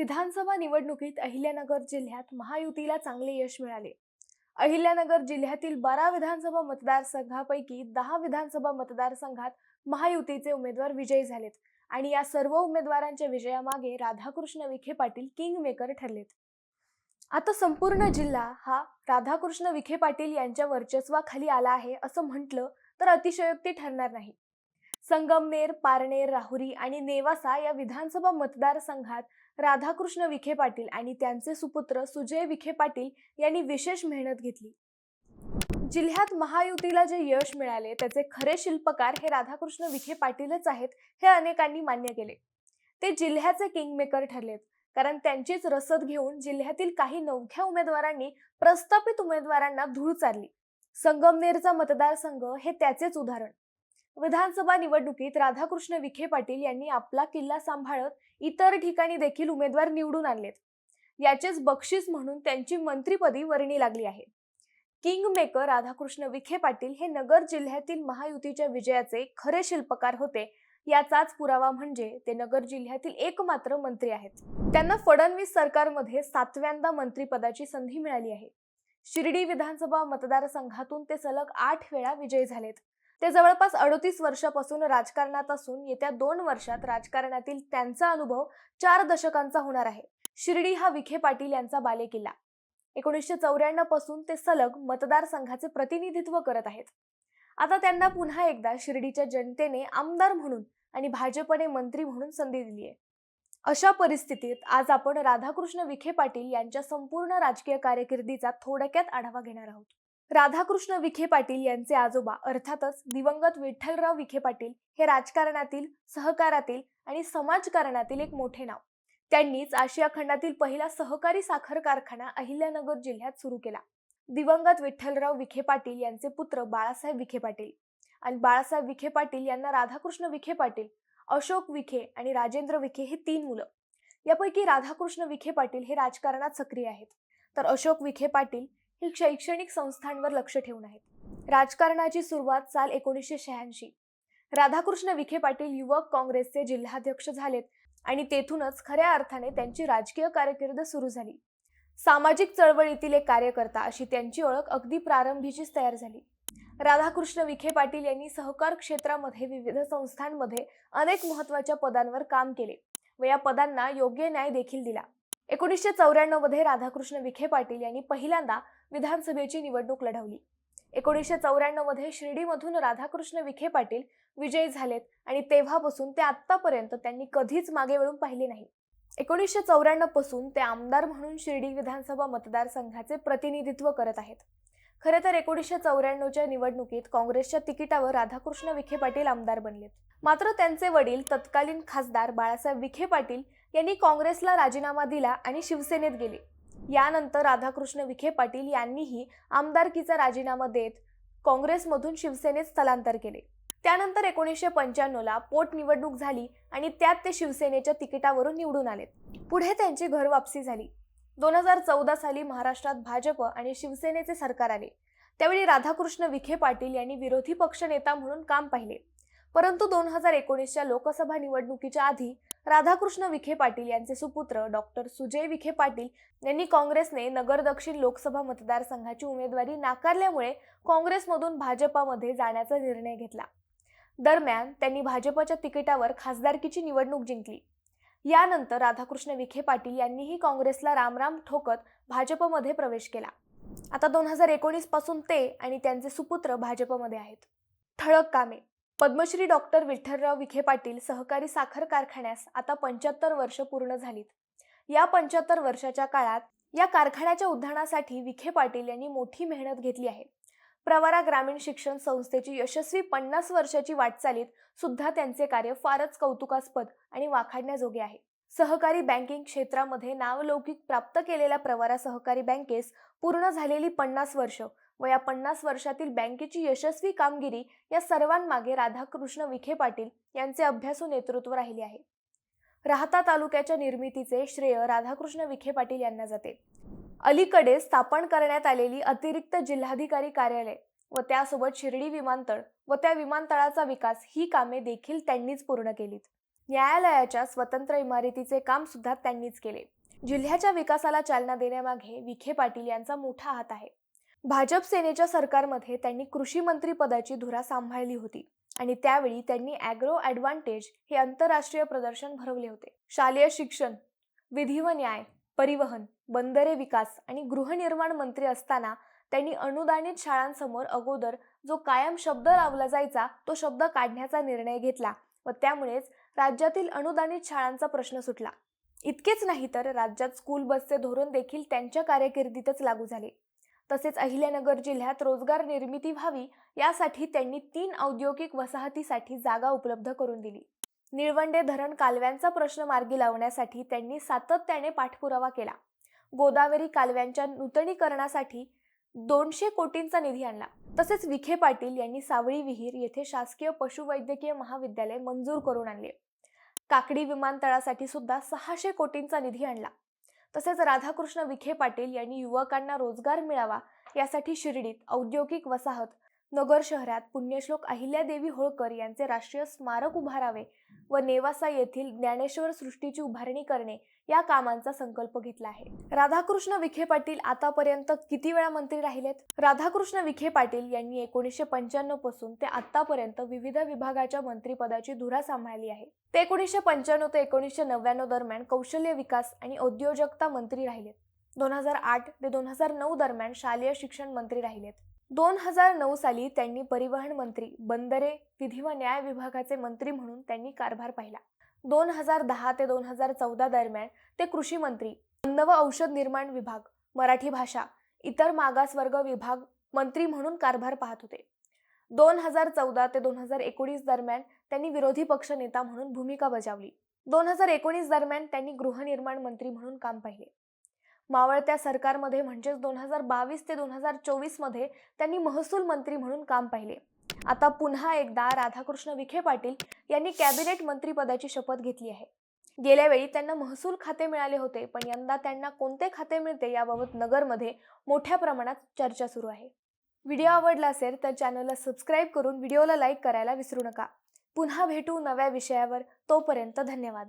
विधानसभा निवडणुकीत अहिल्यानगर जिल्ह्यात महायुतीला चांगले यश मिळाले. अहिल्यानगर जिल्ह्यातील बारा विधानसभा मतदारसंघापैकी दहा विधानसभा मतदारसंघात महायुतीचे उमेदवार विजयी झालेत आणि या सर्व उमेदवारांच्या विजयामागे राधाकृष्ण विखे पाटील किंग मेकर ठरलेत. आता संपूर्ण जिल्हा हा राधाकृष्ण विखे पाटील यांच्या वर्चस्वाखाली आला आहे असं म्हटलं तर अतिशयोक्ती ठरणार नाही. संगमनेर पारनेर राहुरी आणि नेवासा या विधानसभा मतदारसंघात राधाकृष्ण विखे पाटील आणि त्यांचे सुपुत्र सुजय विखे पाटील यांनी विशेष मेहनत घेतली. जिल्ह्यात महायुतीला जे यश मिळाले त्याचे खरे शिल्पकार हे राधाकृष्ण विखे पाटीलच आहेत हे अनेकांनी मान्य केले. ते जिल्ह्याचे किंगमेकर ठरलेत कारण त्यांचीच रसद घेऊन जिल्ह्यातील काही नवख्या उमेदवारांनी प्रस्थापित उमेदवारांना धूळ चारली. संगमनेरचा मतदारसंघ हे त्याचेच उदाहरण. विधानसभा निवडणुकीत राधाकृष्ण विखे पाटील यांनी आपला किल्ला सांभाळत इतर ठिकाणी देखील उमेदवार निवडून आणलेत. याचेच बक्षीस म्हणून त्यांची मंत्रीपदी वर्णी लागली आहे. किंग मेकर राधाकृष्ण विखे पाटील हे नगर जिल्ह्यातील महायुतीच्या विजयाचे खरे शिल्पकार होते. याचाच पुरावा म्हणजे ते नगर जिल्ह्यातील एकमात्र मंत्री आहेत. त्यांना फडणवीस सरकारमध्ये सातव्यांदा मंत्रीपदाची संधी मिळाली आहे. शिर्डी विधानसभा मतदारसंघातून ते सलग आठ वेळा विजयी झालेत. ते जवळपास अडोतीस वर्षापासून राजकारणात असून येत्या दोन वर्षात राजकारणातील त्यांचा अनुभव चार दशकांचा होणार आहे. शिर्डी हा विखे पाटील यांचा बालेकिल्ला. एकोणीसशे चौऱ्याण्णवपासून ते सलग मतदारसंघाचे प्रतिनिधित्व करत आहेत. आता त्यांना पुन्हा एकदा शिर्डीच्या जनतेने आमदार म्हणून आणि भाजपने मंत्री म्हणून संधी दिली आहे. अशा परिस्थितीत आज आपण राधाकृष्ण विखे पाटील यांच्या संपूर्ण राजकीय कारकिर्दीचा थोडक्यात आढावा घेणार आहोत. राधाकृष्ण विखे पाटील यांचे आजोबा अर्थातच दिवंगत विठ्ठलराव विखे पाटील हे राजकारणातील सहकारातील आणि समाजकारणातील एक मोठे नाव. त्यांनीच आशिया खंडातील पहिला सहकारी साखर कारखाना अहिल्यानगर जिल्ह्यात सुरू केला. दिवंगत विठ्ठलराव विखे पाटील यांचे पुत्र बाळासाहेब विखे पाटील आणि बाळासाहेब विखे पाटील यांना राधाकृष्ण विखे पाटील अशोक विखे आणि राजेंद्र विखे हे तीन मुलं. यापैकी राधाकृष्ण विखे पाटील हे राजकारणात सक्रिय आहेत. तर अशोक विखे पाटील ही शैक्षणिक संस्थांवर लक्ष ठेवून आहेत. राजकारणाची सुरुवात साल एकोणीसशे शहाऐंशी. राधाकृष्ण विखे पाटील युवक काँग्रेसचे जिल्हाध्यक्ष झालेत आणि तेथूनच खऱ्या अर्थाने त्यांची राजकीय कारकीर्द सुरू झाली. सामाजिक चळवळीतील एक कार्यकर्ता अशी त्यांची ओळख अगदी प्रारंभीचीच तयार झाली. राधाकृष्ण विखे पाटील यांनी सहकार क्षेत्रामध्ये विविध संस्थांमध्ये अनेक महत्त्वाच्या पदांवर काम केले व या पदांना योग्य न्याय देखील दिला. एकोणीसशे चौऱ्याण्णवमध्ये राधाकृष्ण विखे पाटील यांनी पहिल्यांदा विधानसभेची निवडणूक लढवली. एकोणीसशे चौऱ्याण्णवमध्ये शिर्डीमधून राधाकृष्ण विखे पाटील विजयी झालेत आणि तेव्हापासून ते आत्तापर्यंत त्यांनी कधीच मागे वळून पाहिले नाही. एकोणीसशे चौऱ्याण्णवपासून ते आमदार म्हणून शिर्डी विधानसभा मतदारसंघाचे प्रतिनिधित्व करत आहेत. खरे तर एकोणीसशे चौऱ्याण्णवच्या निवडणुकीत काँग्रेसच्या तिकिटावर राधाकृष्ण विखे पाटील आमदार बनलेत. मात्र त्यांचे वडील तत्कालीन खासदार बाळासाहेब विखे पाटील यांनी काँग्रेसला राजीनामा दिला आणि शिवसेनेत गेले. यानंतर राधाकृष्ण विखे पाटील यांनीही आमदारकीचा राजीनामा देत काँग्रेसमधून शिवसेनेत स्थलांतर केले. त्यानंतर एकोणीसशे पंच्याण्णवला पोटनिवडणूक झाली आणि त्यात ते शिवसेनेच्या तिकिटावरून निवडून आलेत. पुढे त्यांची घरवापसी झाली. दोन हजार चौदा साली महाराष्ट्रात भाजप आणि शिवसेनेचे सरकार आले. त्यावेळी राधाकृष्ण विखे पाटील यांनी विरोधी पक्षनेता म्हणून काम पाहिले. परंतु दोन हजार एकोणीसच्या लोकसभा निवडणुकीच्या आधी राधाकृष्ण विखे पाटील यांचे सुपुत्र डॉक्टर सुजय विखे पाटील यांनी काँग्रेसने नगर दक्षिण लोकसभा मतदारसंघाची उमेदवारी नाकारल्यामुळे काँग्रेसमधून भाजपामध्ये जाण्याचा निर्णय घेतला. दरम्यान त्यांनी भाजपच्या तिकिटावर खासदारकीची निवडणूक जिंकली. यानंतर राधाकृष्ण विखे पाटील यांनीही काँग्रेसला रामराम ठोकत भाजपमध्ये प्रवेश केला. आता दोन हजार एकोणीसपासून ते आणि त्यांचे सुपुत्र भाजपमध्ये आहेत. ठळक कामे पद्मश्री डॉक्टर विठ्ठलराव विखे पाटील सहकारी साखर कारखान्यास आता पंच्याहत्तर वर्ष पूर्ण झालीत. या पंच्याहत्तर वर्षाच्या काळात या कारखान्याच्या उद्धाणासाठी विखे पाटील यांनी मोठी मेहनत घेतली आहे. प्रवारा ग्रामीण शिक्षण संस्थेची यशस्वी पन्नास वर्षाची वाटचालीत सुद्धा त्यांचे कार्य फारच कौतुकास्पद आणि वाखाडण्याजोगे आहे. सहकारी बँकिंग क्षेत्रामध्ये नावलौकिक प्राप्त केलेल्या प्रवारा सहकारी बँकेस पूर्ण झालेली पन्नास वर्ष व या पन्नास वर्षातील बँकेची यशस्वी कामगिरी या सर्वांमागे राधाकृष्ण विखे पाटील यांचे अभ्यासू नेतृत्व राहिले आहे. राहता तालुक्याच्या निर्मितीचे श्रेय राधाकृष्ण विखे पाटील यांना जाते. अलीकडे स्थापन करण्यात आलेली अतिरिक्त जिल्हाधिकारी कार्यालय व त्यासोबत शिर्डी विमानतळ व त्या विमानतळाचा विकास ही कामे देखील त्यांनीच पूर्ण केलीत. न्यायालयाच्या स्वतंत्र इमारतीचे काम सुद्धा त्यांनीच केले. जिल्ह्याच्या विकासाला चालना देण्यामागे विखे पाटील यांचा मोठा हात आहे. भाजप सेनेच्या सरकारमध्ये त्यांनी कृषी मंत्री पदाची धुरा सांभाळली होती आणि त्यावेळी त्यांनी अॅग्रो ॲडव्हान्टेज हे आंतरराष्ट्रीय प्रदर्शन भरवले होते. शालेय शिक्षण विधी व न्याय परिवहन बंदरे विकास आणि गृहनिर्माण मंत्री असताना त्यांनी अनुदानित शाळांसमोर अगोदर जो कायम शब्द लावला जायचा तो शब्द काढण्याचा निर्णय घेतला व त्यामुळेच राज्यातील अनुदानित शाळांचा प्रश्न सुटला. इतकेच नाही तर राज्यात स्कूल बसचे धोरण देखील त्यांच्या कारकिर्दीतच लागू झाले. तसेच अहिल्यानगर जिल्ह्यात रोजगार निर्मिती व्हावी यासाठी त्यांनी तीन औद्योगिक वसाहतीसाठी जागा उपलब्ध करून दिली. निळवंडे धरण कालव्यांचा प्रश्न मार्गी लावण्यासाठी त्यांनी सातत्याने पाठपुरावा केला. गोदावरी कालव्यांच्या नूतनीकरणासाठी दोनशे कोटींचा निधी आणला. तसेच विखे पाटील यांनी सावळी विहीर येथे शासकीय पशुवैद्यकीय महाविद्यालय मंजूर करून आणले. काकडी विमानतळासाठी सुद्धा सहाशे कोटींचा निधी आणला. तसेच राधाकृष्ण विखे पाटील यांनी युवकांना रोजगार मिळावा यासाठी शिर्डीत औद्योगिक वसाहत नगर शहरात पुण्यश्लोक अहिल्यादेवी होळकर यांचे राष्ट्रीय स्मारक उभारावे व नेवासा येथील ज्ञानेश्वर सृष्टीची उभारणी करणे या कामांचा संकल्प घेतला आहे. राधाकृष्ण विखे पाटील आतापर्यंत किती वेळा मंत्री राहिलेत? राधाकृष्ण विखे पाटील यांनी एकोणीसशे पंच्याण्णवपासून ते आतापर्यंत विविध विभागाच्या मंत्रीपदाची धुरा सांभाळली आहे. ते एकोणीसशे पंच्याण्णव ते एकोणीसशे नव्याण्णव दरम्यान कौशल्य विकास आणि उद्योजकता मंत्री राहिलेत. दोन हजार आठ ते दोन हजार नऊ दरम्यान शालेय शिक्षण मंत्री राहिलेत. दोन हजार नऊ साली त्यांनी परिवहन मंत्री बंदरे विधी व न्याय विभागाचे मंत्री म्हणून त्यांनी कारभार पाहिला. दोन हजार दहा ते दोन हजार चौदा दरम्यान ते कृषी मंत्री अन्न व औषध निर्माण विभाग मराठी भाषा इतर मागासवर्ग विभाग मंत्री म्हणून कारभार पाहत होते. दोन हजार चौदा ते दोन हजार एकोणीस दरम्यान त्यांनी विरोधी पक्ष नेता म्हणून भूमिका बजावली. दोन हजार एकोणीस दरम्यान त्यांनी गृहनिर्माण मंत्री म्हणून काम पाहिले. मावळत्या सरकारमध्ये म्हणजेच दोन हजार बावीस ते दोन हजार चोवीसमध्ये त्यांनी महसूल मंत्री म्हणून काम पाहिले. आता पुन्हा एकदा राधाकृष्ण विखे पाटील यांनी कॅबिनेट मंत्रीपदाची शपथ घेतली आहे. गेल्या वेळी त्यांना महसूल खाते मिळाले होते पण यंदा त्यांना कोणते खाते मिळते याबाबत नगरमध्ये मोठ्या प्रमाणात चर्चा सुरू आहे. व्हिडिओ आवडला असेल तर चॅनलला सबस्क्राईब करून व्हिडिओला लाईक करायला विसरू नका. पुन्हा भेटू नव्या विषयावर तोपर्यंत धन्यवाद.